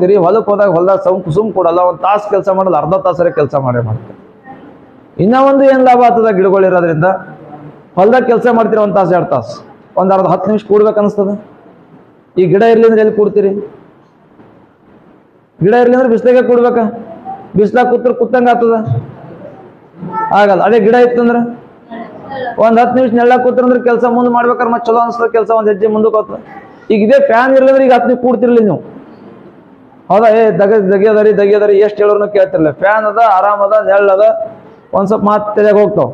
ತಿರಿ ಹೊಲಕ್ಕೆ ಹೋದಾಗ ಹೊಲದಾಗ ಸೌಮ್ ಸುಮ್ ಕೊಡಲ್ಲ, ಒಂದು ತಾಸು ಕೆಲಸ ಮಾಡಲ್ಲ ಅರ್ಧ ತಾಸರೇ ಕೆಲಸ ಮಾಡೇ ಮಾಡ್ತೀವಿ ಇನ್ನೂ ಒಂದು ಏನು ಲಾಭ ಆಗ್ತದ ಗಿಡಗಳಿರೋದ್ರಿಂದ ಹೊಲ್ದಾಗ ಕೆಲಸ ಮಾಡ್ತೀರಿ ಒಂದು ತಾಸು, ಎರಡು ತಾಸು? ಒಂದು ಅರ್ಧ ಹತ್ತು ನಿಮಿಷ ಕೂಡ್ಬೇಕು ಅನಿಸ್ತದೆ? ಈ ಗಿಡ ಇರಲಿ ಅಂದ್ರೆ ಎಲ್ಲಿ ಕೂಡ್ತೀರಿ? ಗಿಡ ಇರಲಿ ಅಂದ್ರೆ ಬಿಸ್ಲಾಗೆ ಕೂಡ್ಬೇಕ? ಬಿಸ್ಲಾಗ ಕೂತ್ರ ಕೂತಂಗೆ ಆಗ್ತದ? ಆಗಲ್ಲ, ಅದೇ ಗಿಡ ಇತ್ತಂದ್ರೆ ಒಂದು ಹತ್ತು ನಿಮಿಷ ನೆಳ್ಳ ಕೂತ್ರಂದ್ರೆ ಕೆಲಸ ಮುಂದೆ ಮಾಡ್ಬೇಕಾದ್ರೆ ಮತ್ತೆ ಚಲೋ ಅನಿಸ್ತದೆ, ಕೆಲಸ ಒಂದು ಹೆಜ್ಜೆ ಮುಂದಕ್ಕೆ ಹೋಗ್ತದೆ? ಈಗ ಇದೇ ಫ್ಯಾನ್ ಇರ್ಲಿಲ್ಲ ಈಗ ಹತ್ತು ನಿಮಿಷ ಕೂಡ್ತಿರ್ಲಿ ನೀವು. ಹೌದಾ? ಏ, ದಗ, ದಗಿಯದರಿ ದಗಿಯದರಿ, ಎಷ್ಟು ಹೇಳೋರ್ನು ಕೇಳ್ತಿರಲಿಲ್ಲ. ಫ್ಯಾನ್ ಅದ, ಆರಾಮ್ ಅದ ನೆಳ್ಳದ ಒಂದು ಸ್ವಲ್ಪ ಮಾತು ತಲೆಗೆ ಹೋಗ್ತಾವ.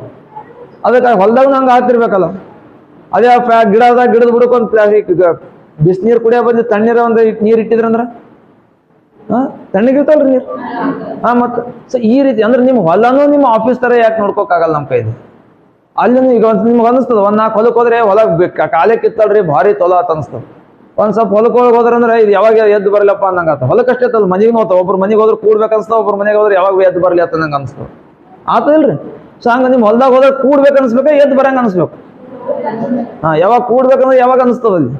ಅದಕ್ಕೆ ಹೊಲ್ದಾಗ ನಂಗೆ ಆಗ್ತಿರ್ಬೇಕಲ್ಲ ಅದೇ ಫ್ಯಾ, ಗಿಡ ಅದ, ಗಿಡದ ಬುಡಕ್ಕೆ ಒಂದು ಪ್ಲಾಸ್ಟಿಕ್ ಬಿಸಿನೀರು ಕುಡಿಯೋ ಬಂದು ತಣ್ಣೀರ ಒಂದು ನೀರು ಇಟ್ಟಿದ್ರಂದ್ರ? ಹಾ? ತಣ್ಣಗಿರ್ತಾವಲ್ರಿ ನೀರು? ಹಾಂ, ಮತ್ತು ಸೊ ಈ ರೀತಿ, ಅಂದ್ರೆ ನಿಮ್ಮ ಹೊಲನೂ ನಿಮ್ಮ ಆಫೀಸ್ ತರ ಯಾಕೆ ನೋಡ್ಕೋಕ್ಕಾಗಲ್ಲ ನಮ್ಮ ಕೈಲಿ? ಅಲ್ಲಿ ಈಗ ಒಂದು ನಿಮ್ಗೆ ಅನಿಸ್ತದೆ, ಒಂದ್ ನಾಲ್ಕು ಹೊಲಕ್ಕೆ ಹೋದ್ರೆ ಹೊಲ ಕಾಲಕ್ಕೆ ಇತ್ತಲ್ರಿ ಭಾರಿ ತೊಲ ಅಂತ ಅನಿಸ್ತದ. ಒಂದ್ ಸ್ವಲ್ಪ ಹೊಲಕ್ಕೆ ಹೋದ್ರಂದ್ರೆ ಇದು ಯಾವಾಗ ಎದ್ದು ಬರಲಪ್ಪ ಅನ್ನಂಗ ಆತ ಹೊಲಕ್ಕಷ್ಟೇ ಅಲ್ಲ ಮನೆಗೆ ನೋತ ಒಬ್ರು ಮನೆಗೆ ಹೋದ್ರೆ ಕೂಡ್ಬೇಕು ಅನ್ಸ್ತಾವ, ಒಬ್ರು ಮನೆಗೆ ಹೋದ್ರೆ ಯಾವಾಗ ಎದ್ದು ಬರಲಿ ಅಂತ ನಂಗೆ ಅನ್ಸ್ತು ಆತ ಇಲ್ರಿ ಸೊ ಹಂಗ ನಿಮ್ ಹೊಲ್ದಾಗ ಹೋದ್ರೆ ಕೂಡ್ಬೇಕು ಅನ್ಸ್ಬೇಕು, ಎದ್ದು ಬರಂಗ ಅನ್ಸ್ಬೇಕು? ಹಾ, ಯಾವಾಗ ಕೂಡ್ಬೇಕಂದ್ರೆ ಯಾವಾಗ ಅನ್ಸ್ತದ ಅಲ್ಲಿ?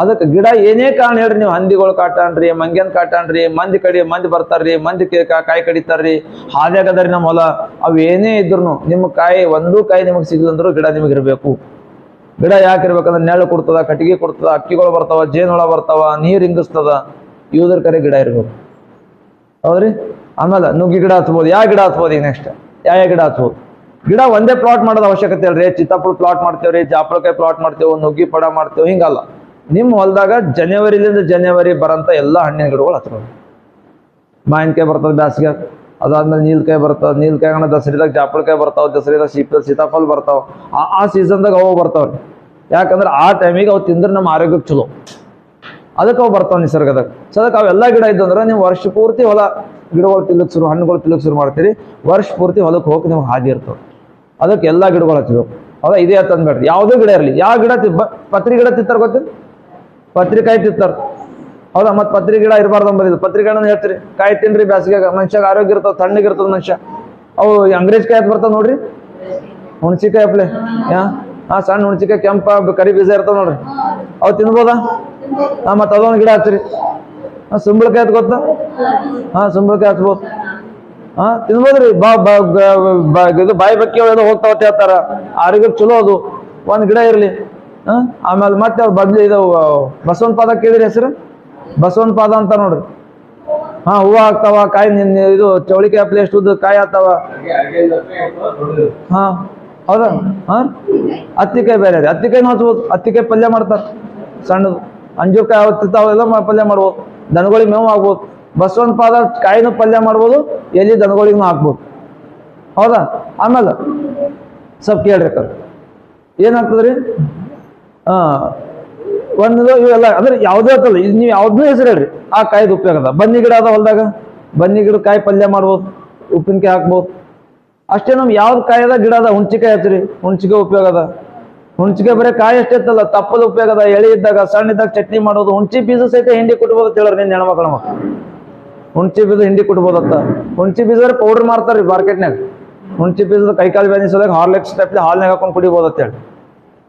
ಅದಕ್ಕೆ ಗಿಡ ಏನೇ ಕಾರಣ ಹೇಳ್ರಿ ನೀವು, ಹಂದಿಗಳು ಕಾಟಾಣ್ರಿ ಮಂಗ್ಯನ್ ಕಾಟಾಣ್ರಿ ಮಂದಿ ಕಡಿ ಮಂದಿ ಬರ್ತಾರ್ರಿ, ಮಂದಿ ಕಾಯಿ ಕಡಿತಾರ್ರಿ ಹಾದ್ಯಾಗ ಅದರಿ ನಮ್ಮ ಹೊಲ, ಅವು ಏನೇ ಇದ್ರು ನಿಮ್ಮ ಕಾಯಿ, ಒಂದೂ ಕಾಯಿ ನಿಮಗೆ ಸಿಗ್ಲಂದ್ರು ಗಿಡ ನಿಮಗೆ ಇರಬೇಕು. ಗಿಡ ಯಾಕೆ ಇರ್ಬೇಕಂದ್ರೆ ನೆರಳು ಕೊಡ್ತದ, ಕಟ್ಟಿಗೆ ಕೊಡ್ತದ, ಅಕ್ಕಿಗಳು ಬರ್ತಾವ ಜೇನುಳ ಬರ್ತಾವ, ನೀರು ಹಿಂಗಿಸ್ತದ ಇವುದ್ರ ಕರೆ ಗಿಡ ಇರ್ಬೇಕು. ಹೌದ್ರಿ? ಆಮೇಲೆ ನುಗ್ಗಿ ಗಿಡ ಹಚ್ಬೋದು ಯಾವ ಗಿಡ ಹಚ್ಬೋದು ಈಗ ನೆಕ್ಸ್ಟ್ ಯಾವ ಗಿಡ ಹಚ್ಬೋದು ಗಿಡ ಒಂದೇ ಪ್ಲಾಟ್ ಮಾಡೋದು ಅವಶ್ಯಕತೆ ಅಲ್ರಿ ಚಿತ್ತಾಪುರ ಪ್ಲಾಟ್ ಮಾಡ್ತೇವ್ರಿ ಜಾಪಳಕಾಯಿ ಪ್ಲಾಟ್ ಮಾಡ್ತೇವೆ, ನುಗ್ಗಿ ಪಡ ಮಾಡ್ತೇವೆ, ಹಿಂಗಲ್ಲ. ನಿಮ್ಮ ಹೊಲದಾಗ ಜನವರಿಲಿಂದ ಜನವರಿ ಬರಂತ ಎಲ್ಲ ಹಣ್ಣಿನ ಗಿಡಗಳು ಹಚ್ಬೋದು ಮಾವಿನಕಾಯಿ ಬರ್ತದೆ ಬ್ಯಾಸಿಗೆ ಅದಾದ್ಮೇಲೆ ನೀಲ್ಕಾಯಿ ಬರ್ತಾವ ನೀಲ್ಕಾಯಿ ಅಣ್ಣ ದಸರಿದಾಗ ಜಾಪಳಕಾಯಿ ಬರ್ತಾವ, ದಸರಿದಾಗ ಸೀಪ ಸೀತಾಫಲ ಬರ್ತಾವ. ಆ ಆ ಸೀಸನ್ದಾಗ ಅವು ಬರ್ತಾವ್ರಿ ಯಾಕಂದ್ರೆ ಆ ಟೈಮಿಗೆ ಅವು ತಿಂದ್ರೆ ನಮ್ಮ ಆರೋಗ್ಯಕ್ಕೆ ಚಲೋ. ಅದಕ್ಕೆ ಅವು ಬರ್ತಾವ ನಿಸರ್ಗದಾಗ. ಸೊ ಅದಕ್ಕೆ ಅವೆಲ್ಲ ಗಿಡ ಇದ್ದಂದ್ರೆ ನೀವು ವರ್ಷ ಪೂರ್ತಿ ಹೊಲ, ಗಿಡಗಳು ತಿಲಕ್ ಶುರು, ಹಣ್ಣುಗಳು ತಿಲಕ್ ಶುರು ಮಾಡ್ತೀರಿ. ವರ್ಷ ಪೂರ್ತಿ ಹೊಲಕ್ಕೆ ಹೋಗಿ ನಿಮ್ಗೆ ಹಾದಿ ಇರ್ತವೆ. ಅದಕ್ಕೆ ಎಲ್ಲ ಗಿಡಗಳು ಹಚ್ಚಬೇಕು ಹೌದಾ ಇದೇ ಅಂತ ಅಂದ್ಬೇಡ್ರಿ ಯಾವುದೇ ಗಿಡ ಇರಲಿ. ಯಾವ ಗಿಡ ಪತ್ರಿ ಗಿಡ ತಿತ್ತಾರ ಗೊತ್ತಿಲ್ಲ ಪತ್ರಿಕಾಯಿ ತಿತ್ತಾರ ಹೌದಾ? ಮತ್ತೆ ಪತ್ರಿಕೆ ಗಿಡ ಇರಬಾರ್ದು ಅಂಬರಿದು ಪತ್ರಿಕೆ ಗಿಡನ ಹೇಳ್ತೀರಿ. ಕಾಯಿ ತಿನ್ರಿ ಬ್ಯಾಸಿಗೆ ಮನುಷ್ಯಾಗ ಆರೋಗ್ಯ ಇರ್ತದ ತಣ್ಣಗಿರ್ತದ ಮನುಷ್ಯ. ಅವು ಅಂಗ್ರೇಜ್ ಕಾಯಿ ಬರ್ತಾವ ನೋಡ್ರಿ? ಹುಣ್ಸಿಕಾಯಿ ಅಪ್ಲೆ ಹಾ ಸಣ್ಣ ಹುಣ್ಸಿಕಾಯಿ ಕೆಂಪ ಕರಿ ಬೀಜ ಇರ್ತಾವ ನೋಡ್ರಿ. ಅವು ತಿನ್ಬೋದಾ? ಹಾ ಮತ್ತೆ ಅದೊಂದು ಗಿಡ ಹಚ್ಚಿರಿ. ಹಾ ಸುಂಬಳಕಾಯಿ ಅದ್ ಗೊತ್ತಾ? ಹಾ ಸುಂಬಳಕಾಯಿ ಹಚ್ಬೋದು. ಹಾ ತಿನ್ಬೋದ್ರಿ? ಬಾ ಇದು ಬಾಯಿ ಬಕ್ಕಿ ಹೋಗ್ತಾವ ಅಂತ ಹೇಳ್ತಾರ. ಆರೋಗ್ಯ ಚಲೋ ಅದು. ಒಂದ್ ಗಿಡ ಇರ್ಲಿ. ಹಾ ಆಮೇಲೆ ಮತ್ತೆ ಬದ್ಲಿ ಇದು ಬಸವನ ಪಾದ ಕೇಳಿರಿ ಹೆಸರು? ಬಸವನ ಪಾದ ಅಂತ ನೋಡ್ರಿ. ಹಾ, ಹೂವು ಆಗ್ತಾವ, ಕಾಯಿ ನಿನ್ನೆ ಇದು ಚೌಳಿಕಾಯಿ ಎಷ್ಟು ಉದ್ದ ಕಾಯಿ ಆಗ್ತಾವ? ಹಾ, ಹೌದಾ? ಹಾ? ಹತ್ತಿಕಾಯಿ ಬೇರೆ ರೀ. ಹತ್ತಿಕಾಯಿನೂ ಹಚ್ಬೋದು. ಹತ್ತಿಕಾಯಿ ಪಲ್ಯ ಮಾಡ್ತಾರ. ಸಣ್ಣದು. ಅಂಜೂಕಾಯಿ ಅವತ್ತಿರ್ತಾವೆಲ್ಲ ಪಲ್ಯ ಮಾಡ್ಬೋದು. ದನಗಳಿಗೆ ಮೇವು ಆಗ್ಬೋದು ಬಸವನ ಪಾದ ಕಾಯಿನೂ ಪಲ್ಯ ಮಾಡ್ಬೋದು. ಎಲ್ಲಿ ದನಗಳಿಗೂ ಹಾಕ್ಬೋದು. ಹೌದಾ? ಆಮೇಲೆ, ಸ್ವಲ್ಪ ಕೇಳ್ರಿ ಅಕ್ಕ. ಏನಾಗ್ತದ್ರಿ? ಹಾ ಒಂದು ಇವೆಲ್ಲ, ಅಂದ್ರೆ ಯಾವುದೇ ಅಂತಲ್ಲ ಇದು ನೀವು ಯಾವ್ದನ್ನೂ ಹೆಸರು ಹೇಳ್ರಿ. ಆ ಕಾಯ್ದು ಉಪಯೋಗ ಅದ. ಬನ್ನಿ ಗಿಡ ಅದ ಹೊಲ್ದಾಗ. ಬನ್ನಿ ಗಿಡ ಕಾಯಿ ಪಲ್ಯ ಮಾಡ್ಬೋದು, ಉಪ್ಪಿನಕಾಯಿ ಹಾಕ್ಬೋದು. ಅಷ್ಟೇ ನಮ್ಗೆ ಯಾವ್ದು ಕಾಯದ ಗಿಡ ಅದ ಹುಣ್ಚಿಕಾಯಿ ಹಚ್ಚಿರಿ. ಹುಣ್ಚಿಕಾಯಿ ಉಪಯೋಗ ಅದ. ಹುಣ್ಚಿಕಾಯಿ ಬರೀ ಕಾಯಿ ಅಷ್ಟೇ ಇತ್ತಲ್ಲ, ತಪ್ಪದ ಉಪಯೋಗ ಅದ. ಎಳಿ ಇದ್ದಾಗ, ಸಣ್ಣ ಇದ್ದಾಗ ಚಟ್ನಿ ಮಾಡೋದು. ಹುಣ್ಚಿ ಬೀಜ ಸಹಿತ ಹಿಂಡಿ ಕುಟ್ಬೋದು ಹೇಳೋರು ನಿನ್ನ ಹೆಣ್ಮಕ್ಳ ಮಕ್ಳು. ಹುಣ್ಚಿ ಬೀಜ ಹಿಂಡಿ ಕುಟ್ಬೋದತ್ತ. ಹುಣ್ಚಿ ಬೀಜ ಪೌಡರ್ ಮಾರ್ತಾರ್ರಿ ಮಾರ್ಕೆಟ್ನಾಗ ಹುಣ್ಚಿ ಬೀಜದ ಕೈಕಾಲು ಸಲುವಾಗಿ ಹಾರ್ಲೆಕ್ಸ್ ಟೈಪ್ ಹಾಲ್ನಾಗ ಹಾಕೊಂಡು ಕುಡಿಬೋದು ಅಂತ ಹೇಳಿ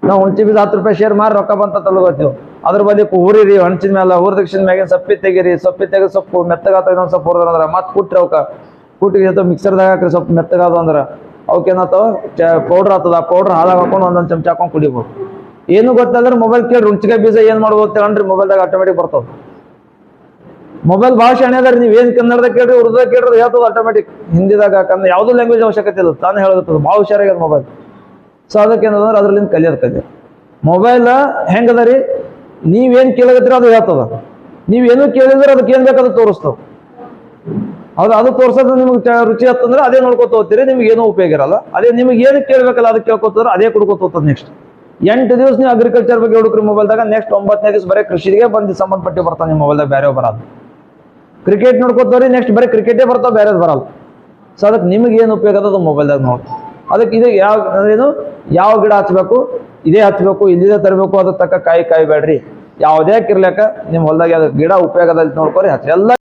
ನಾವು ಹುಂಚಿ ಬೀಜ ಹತ್ತು ರೂಪಾಯಿ ಶೇರ್ ಮಾರಿ ರೊಕ್ಕ ಬಂತ ತಲುಗೋತೀವಿ ಅದ್ರ ಬದಿ ಹುರಿರಿ ಹಂಚಿನ ಮೇಲೆ ಹುರಿದ ದಕ್ಷಿಣ ಮ್ಯಾಗಿನ ಸಪ್ಪಿ ತೆಗೀರಿ, ಸಪ್ಪಿ ತೆಗೆದು ಸೊಪ್ಪು ಮೆತ್ತಗಾತ ಇನ್ನೊಂದು ಸ್ವಲ್ಪ ಹುರಿದ್ರ ಅಂದ್ರೆ ಮತ್ತೆ ಕುಟ್ರಿ ಅವಕ್ಕ. ಕುಟ್ಟಿಗೆ ಮಿಕ್ಸರ್ದಾಗ ಹಾಕ್ರಿ ಸ್ವಲ್ಪ ಮೆತ್ತಗಾದ ಅಂದ್ರೆ. ಅವಕ್ಕೆ ಏನಾಗ್ತಾವ? ಪೌಡ್ರ್ ಆಗ್ತದ ಪೌಡ್ರ್ ಹಾಲಾಗ ಹಾಕೊಂಡು ಒಂದೊಂದು ಚಮಚ ಹಾಕೊಂಡು ಕುಡಿಬೋದು. ಏನು ಗೊತ್ತಾದ್ರೆ ಮೊಬೈಲ್ ಕೇಳಿ ಹುಣ್ಚಿಕಾಯಿ ಬೀಜ ಏನು ಮಾಡ್ಬೋದು ತಗೊಂಡ್ರಿ ಮೊಬೈಲ್ದಾಗ ಆಟೋಮೆಟಿಕ್ ಬರ್ತದೆ. ಮೊಬೈಲ್ ಭಾಷೆ ಶಾಣೆ ಅದಾರಿ, ನೀವು ಏನು ಕನ್ನಡದಾಗ ಕೇಳ್ರಿ ಉರ್ದಾಗ ಕೇಳ್ರಿ ಹೇಳ್ತದ ಆಟೋಮೆಟಿಕ್ ಹಿಂದಿದಾಗ ಯಾಕಂದ್ರೆ ಯಾವುದೋ ಲ್ಯಾಂಗ್ವೇಜ್ ಅವಶ್ಯಕತೆ ಇಲ್ಲ, ತಾನೇ ಹೇಳತ್ತದ ಭಾಳ ಹುಷಾರಾಗ್ಯದ ಮೊಬೈಲ್ ಸೊ ಅದಕ್ಕೆ ಏನದಂದ್ರೆ ಅದ್ರಲ್ಲಿಂದ ಕಲಿಯೋದು ಕಲಿಯ. ಮೊಬೈಲ್ ಹೆಂಗದ ರೀ? ನೀವೇನು ಕೇಳಗತ್ತೀರ ಅದು ಹೇಳ್ತದ. ನೀವೇನು ಕೇಳಿದ್ರೆ ಅದಕ್ಕೆ ಏನು ಬೇಕಾದ್ರೆ ತೋರಿಸ್ತದ. ಅದು ಅದು ತೋರ್ಸೋದು ನಿಮ್ಗೆ ರುಚಿ ಹತ್ತಂದ್ರೆ ಅದೇ ನೋಡ್ಕೊತ ಹೋಗ್ತೀರಿ, ನಿಮ್ಗೆ ಏನೂ ಉಪಯೋಗ ಇರಲ್ಲ. ಅದೇ ನಿಮ್ಗೆ ಏನು ಕೇಳಬೇಕಲ್ಲ ಅದಕ್ಕೆ ಕೇಳ್ಕೊತಾರೆ ಅದೇ ಕುಡ್ಕೊತ ಹೋಗ್ತದೆ ನೆಕ್ಸ್ಟ್ ಎಂಟು ದಿವಸ ನೀವು ಅಗ್ರಿಕಲ್ಚರ್ ಬಗ್ಗೆ ಹುಡುಕ್ರಿ ಮೊಬೈಲ್ದಾಗ ನೆಕ್ಸ್ಟ್ ಒಂಬತ್ತನೇ ದಿವಸ ಬರೀ ಕೃಷಿಗೆ ಬಂದು ಸಂಬಂಧಪಟ್ಟಿ ಬರ್ತಾನೆ ನಿಮ್ಮ ಮೊಬೈಲ್ದಾಗ ಬೇರೆ ಬರಲ್ಲ ಕ್ರಿಕೆಟ್ ನೋಡ್ಕೊತವ್ರಿ ನೆಕ್ಸ್ಟ್ ಬರೀ ಕ್ರಿಕೆಟೇ ಬರ್ತಾವ ಬೇರೆದು ಬರಲ್ಲ. ಸೊ ಅದಕ್ಕೆ ನಿಮ್ಗೆ ಏನು ಉಪಯೋಗ ಅದ ಅದು ಮೊಬೈಲ್ದಾಗ ನೋಡಿ ಅದಕ್ಕೆ ಇದು ಯಾವ ಏನು? ಯಾವ ಗಿಡ ಹಚ್ಬೇಕು? ಇದೇ ಹಚ್ಬೇಕು, ಇಲ್ಲಿದೆ ತರಬೇಕು ಅದ್ರ ತಕ್ಕ ಕಾಯಿ ಕಾಯಿ ಬೇಡ್ರಿ ಯಾವುದೇ ಕಿರ್ಲಕ್ಕ ನಿಮ್ಮ ಹೊಲದಾಗ ಗಿಡ ಉಪಯೋಗದಲ್ಲಿ ನೋಡ್ಕೊರಿ ಹಚ್ಚಿ ಎಲ್ಲ